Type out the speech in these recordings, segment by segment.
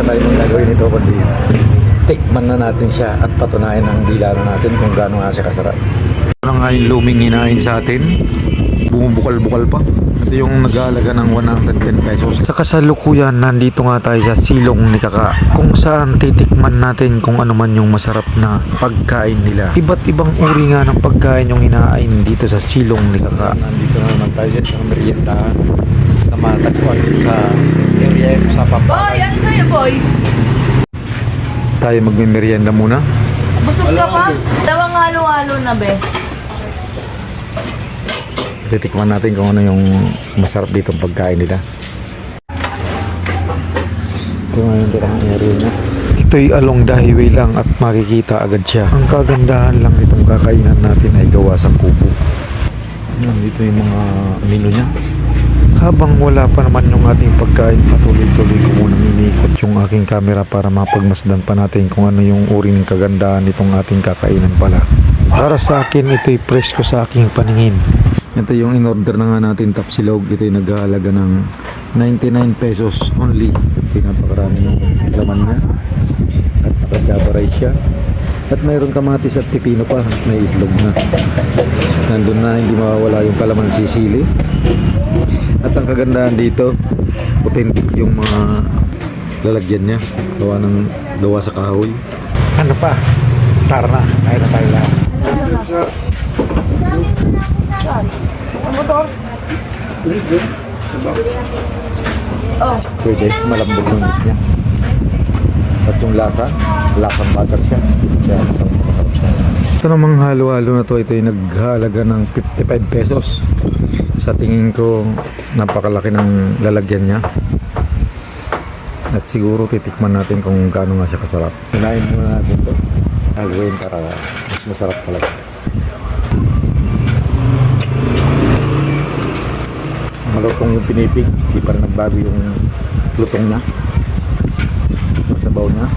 wala tayong gagawin nito kundi tikman na natin siya at patunayan ng dila na natin kung gaano nga siya kasarap. Ano nga yung luming hinain sa atin? Bumubukal-bukal pa. Ito yung nag-aalaga ng 110 pesos. Sa kasalukuyan, nandito nga tayo sa silong ni Kaka kung saan titikman natin kung ano man yung masarap na pagkain nila. Iba't ibang uri nga ng pagkain yung hinain dito sa silong ni Kaka. Nandito na naman tayo sa meriendahan na matagpuan sa area sa sa'yo, boy? Tayo magmimerienda muna. Busog ka pa? Tawang halo-halo na, be. Titikman natin kung ano yung masarap dito ang pagkain nila. Ito nga yung dirang area niya. Ito'y along the highway lang at makikita agad siya. Ang kagandahan lang nitong kakainan natin ay gawa sa kubo. Nandito yung mga menu niya. Habang wala pa naman yung ating pagkain, patuloy-tuloy ko munang iniikot yung aking camera para mapagmasdan pa natin kung ano yung uri ng kagandahan nitong ating kakainan pala. Para sa akin, ito'y presko sa aking paningin. Ito yung in-order na nga natin tapsilog. Ito yung nag-aalaga ng 99 pesos only. Pinapakarami ng laman niya. At nakagabaray siya. At mayroon kamatis at pipino pa. May itlog na. Nandun na hindi mawawala yung kalamansi sili. At ang kagandahan dito, authentic yung mga lalagyan niya. Gawa ng gawa sa kahoy. Ano pa? Tara na. Kaya na tayo lahat. Oh, Pwede, malambot yung niya. At yung lasa, lasang butter siya. Kaya masarap, masarap siya. Ito namang halo-halo na to, ito ay naghalaga ng 55 pesos. Sa tingin ko, napakalaki ng lalagyan niya. At siguro titikman natin kung gaano nga siya kasarap. Hinayin muna natin to. Haluin para mas masarap talaga. malutong yung pinipig di pa rin nagbago yung lutong niya masabaw niya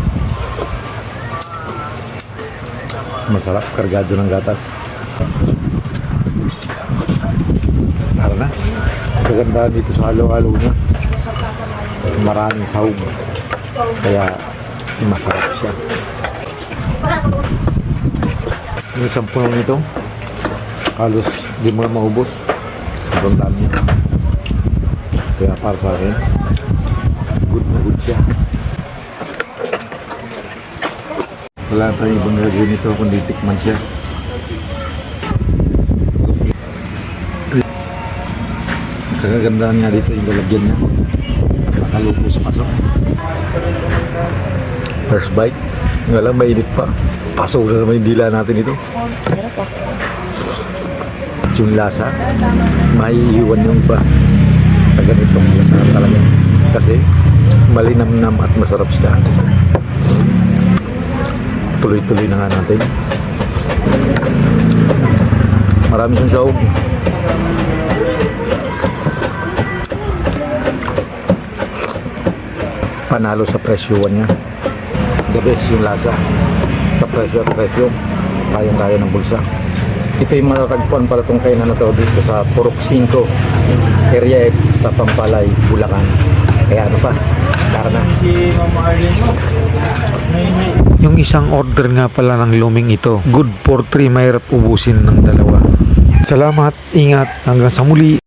masarap kargado ng gatas tara na ang kagandahan dito sa halo-halo niya maraming sahog kaya masarap siya yung isang puno nito halos di mo na maubos sobrang dami niya kaya para sa akin, good na good siya. Wala tayong ibang gagawin nito kundi tikman siya. Kagagandahan nga dito yung lalagyan niya. Nakalupo sa pasok. First bite. Nga lang, mainit pa. Pasok na naman yung dila natin ito. At yung lasa, maiiwan yung iba sa ganitong lasa talaga. Kasi malinamnam at masarap siya. Tuloy-tuloy na nga natin. Marami siyang sahog. Panalo sa presyuan niya. The best yung lasa. Sa presyo at presyo, kayang-kaya ng bulsa. Ito yung matatagpuan pala itong kainan na to dito sa Purok 5, Area sa Pampalay, Bulacan. Kaya ano pa, na. Yung isang order nga pala ng luming ito, good for 3 mahirap ubusin ng dalawa. Salamat, ingat, hanggang sa muli.